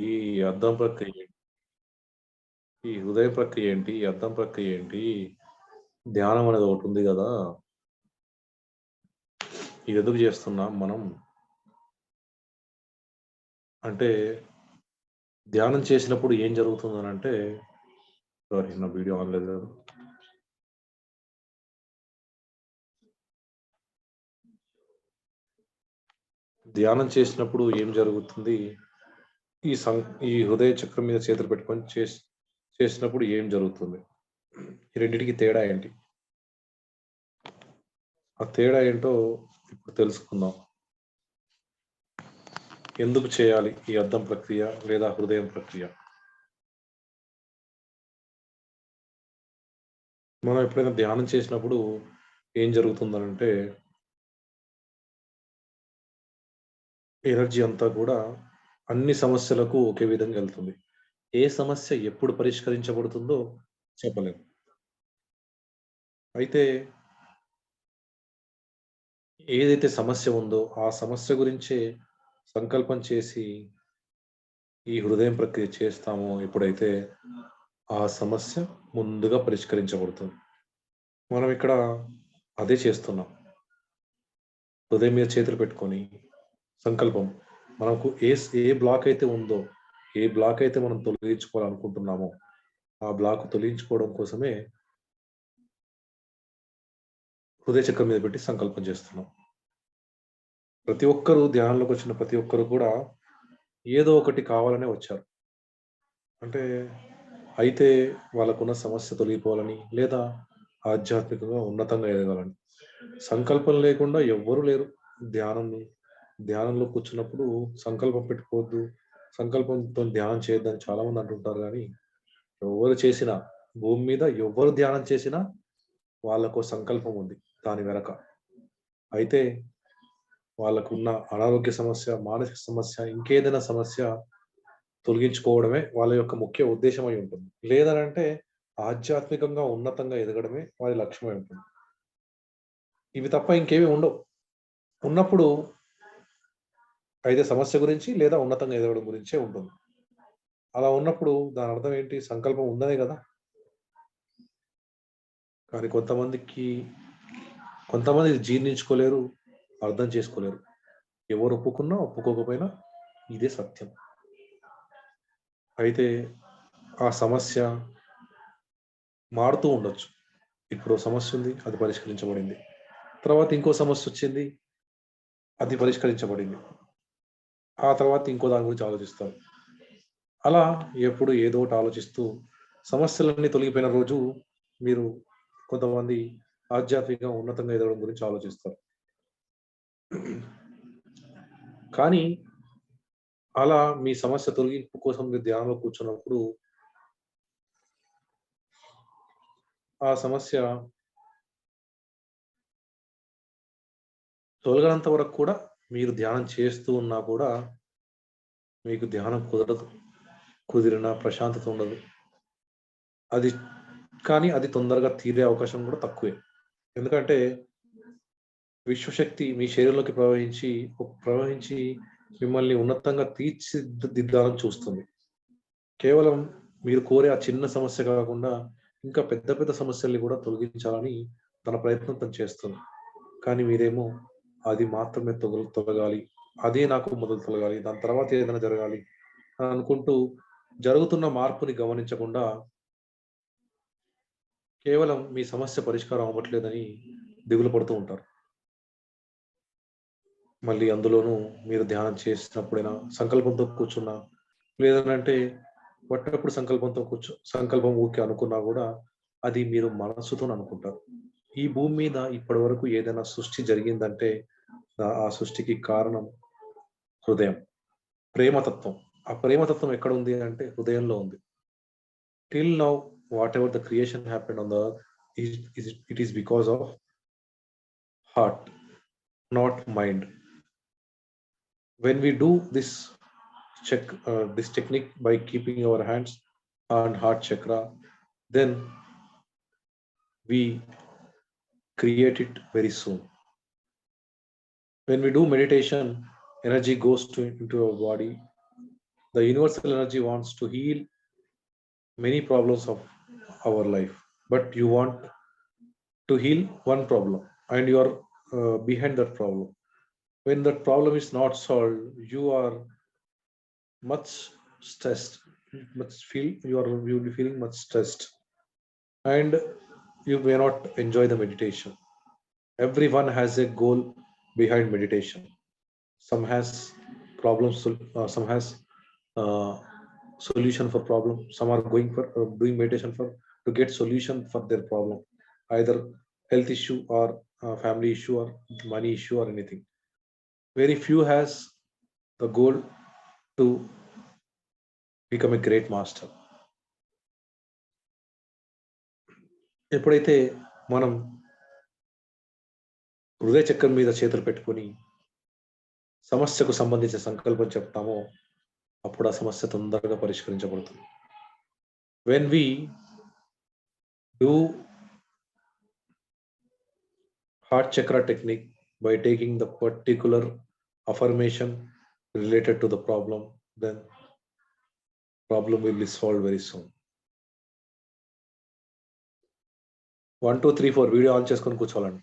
ఈ అర్థం ప్రక్రియ ఏంటి? ఈ హృదయ ప్రక్రియ ఏంటి? ఈ అర్థం ప్రక్రియ ఏంటి? ధ్యానం అనేది ఒకటి ఉంది కదా ఇది ఎందుకు చేస్తున్నాం మనం? అంటే ధ్యానం చేసినప్పుడు ఏం జరుగుతుందనంటే సారీ నా వీడియో ఆన్ లేదు కదా! ధ్యానం చేసినప్పుడు ఏం జరుగుతుంది? ఈ సం ఈ హృదయ చక్రం మీద చేతులు పెట్టుకొని చేసి చేసినప్పుడు ఏం జరుగుతుంది? ఈ రెండింటికి తేడా ఏంటి? ఆ తేడా ఏంటో ఇప్పుడు తెలుసుకుందాం. ఎందుకు చేయాలి ఈ అర్థం ప్రక్రియ లేదా హృదయం ప్రక్రియ? మనం ఎప్పుడైనా ధ్యానం చేసినప్పుడు ఏం జరుగుతుందనంటే ఎనర్జీ అంతా కూడా అన్ని సమస్యలకు ఒకే విధంగా వెళ్తుంది ఏ సమస్య ఎప్పుడు పరిష్కరించబడుతుందో చెప్పలేము అయితే ఏదైతే సమస్య ఉందో ఆ సమస్య గురించే సంకల్పం చేసి ఈ హృదయం ప్రక్రియ చేస్తామో ఎప్పుడైతే ఆ సమస్య ముందుగా పరిష్కరించబడుతుంది. మనం ఇక్కడ అదే చేస్తున్నాం. హృదయం మీద చేతులు పెట్టుకొని సంకల్పం మనకు ఏ ఏ బ్లాక్ అయితే ఉందో, ఏ బ్లాక్ అయితే మనం తొలగించుకోవాలనుకుంటున్నామో, ఆ బ్లాక్ తొలగించుకోవడం కోసమే హృదయ చక్రం మీద పెట్టి సంకల్పం చేస్తున్నాం. ప్రతి ఒక్కరూ ధ్యానంలోకి వచ్చిన ప్రతి ఒక్కరు కూడా ఏదో ఒకటి కావాలనే వచ్చారు. అంటే అయితే వాళ్ళకున్న సమస్య తొలగిపోవాలని లేదా ఆధ్యాత్మికంగా ఉన్నతంగా ఎదగాలని. సంకల్పం లేకుండా ఎవ్వరు లేరు. ధ్యానం ధ్యానంలో కూర్చున్నప్పుడు సంకల్పం పెట్టుకోవద్దు. సంకల్పంతో ధ్యానం చేయొద్దని చాలామంది అంటుంటారు కానీ ఎవరు చేసినా భూమి మీద ఎవరు ధ్యానం చేసినా వాళ్ళకు సంకల్పం ఉంది దాని వెనక. అయితే వాళ్ళకున్న అనారోగ్య సమస్య, మానసిక సమస్య, ఇంకేదైనా సమస్య తొలగించుకోవడమే వాళ్ళ యొక్క ముఖ్య ఉద్దేశం అయి ఉంటుంది. లేదనంటే ఆధ్యాత్మికంగా ఉన్నతంగా ఎదగడమే వారి లక్ష్యమై ఉంటుంది. ఇవి తప్ప ఇంకేమి ఉండవు. ఉన్నప్పుడు అయితే సమస్య గురించి లేదా ఉన్నతంగా ఎదగడం గురించే ఉంటుంది. అలా ఉన్నప్పుడు దాని అర్థం ఏంటి? సంకల్పం ఉందనే కదా కానీ కొంతమందికి కొంతమంది జీర్ణించుకోలేరు, అర్థం చేసుకోలేరు. ఎవరు ఒప్పుకున్నా, ఒప్పుకోకపోయినా ఇదే సత్యం. అయితే ఆ సమస్య మారుతూ ఉండొచ్చు. ఇప్పుడు సమస్య ఉంది. అది పరిష్కరించబడింది. తర్వాత ఇంకో సమస్య వచ్చింది అది పరిష్కరించబడింది. ఆ తర్వాత ఇంకో దాని గురించి ఆలోచిస్తారు. అలా ఎప్పుడు ఏదో ఒకటి ఆలోచిస్తూ సమస్యలన్నీ తొలగిపోయిన రోజు మీరు కొంతమంది ఆధ్యాత్మికంగా ఉన్నతంగా ఎదగడం గురించి ఆలోచిస్తారు. కానీ అలా మీ సమస్య తొలగింపు కోసం మీరు ధ్యానంలో కూర్చున్నప్పుడు ఆ సమస్య తొలగనంత వరకు కూడా మీరు ధ్యానం చేస్తూ ఉన్నా కూడా మీకు ధ్యానం కుదరదు. కుదిరినా ప్రశాంతత ఉండదు. అది కానీ అది తొందరగా తీరే అవకాశం కూడా తక్కువే. ఎందుకంటే విశ్వశక్తి మీ శరీరంలోకి ప్రవహించి ప్రవహించి మిమ్మల్ని ఉన్నతంగా తీర్చిదిద్దాలని చూస్తుంది. కేవలం మీరు కోరే ఆ చిన్న సమస్య కాకుండా ఇంకా పెద్ద పెద్ద సమస్యల్ని కూడా తొలగించాలని తన ప్రయత్నం తను చేస్తుంది. కానీ మీరేమో అది మాత్రమే తొగ తొలగాలి. అదే నాకు మొదలు తొలగాలి. దాని తర్వాత ఏదైనా జరగాలి అని అనుకుంటూ జరుగుతున్న మార్పుని గమనించకుండా కేవలం మీ సమస్య పరిష్కారం అవ్వట్లేదని దిగులు పడుతూ ఉంటారు. మళ్ళీ అందులోనూ మీరు ధ్యానం చేసినప్పుడైనా, సంకల్పంతో కూర్చున్నా, లేదనంటే పట్టప్పుడు సంకల్పంతో కూర్చో సంకల్పం ఊకే అనుకున్నా కూడా అది మీరు మనస్సుతో అనుకుంటారు. ఈ భూమి మీద ఇప్పటి వరకు ఏదైనా సృష్టి జరిగిందంటే ఆ సృష్టికి కారణం హృదయం. ప్రేమతత్వం. ఆ ప్రేమతత్వం ఎక్కడుంది అంటే హృదయంలో ఉంది. Till now whatever the creation happened on the earth is is it is because of heart, not mind. When we do this check uh, this technique by keeping our hands on heart chakra, then we create it very soon. When we do meditation, energy goes to into our body. The universal energy wants to heal many problems of our life. But you want to heal one problem and you are uh, behind that problem. When that problem is not solved you are much stressed. Much feel you are you will be feeling much stressed. And you may not enjoy the meditation. Everyone has a goal behind meditation some has problems sol- uh, some has uh, solution for problem some are going for uh, doing meditation for to get solution for their problem either health issue or uh, family issue or money issue or anything very few has the goal to become a great master ఎప్పుడైతే మనం హృదయ చక్రం మీద చేతులు పెట్టుకొని సమస్యకు సంబంధించిన సంకల్పం చెప్తామో అప్పుడు ఆ సమస్య తొందరగా పరిష్కరించబడుతుంది. When we do heart chakra technique by taking the particular affirmation related to the problem then problem will be solve very soon one two three four video on చేసుకొని కూర్చోవాలండి.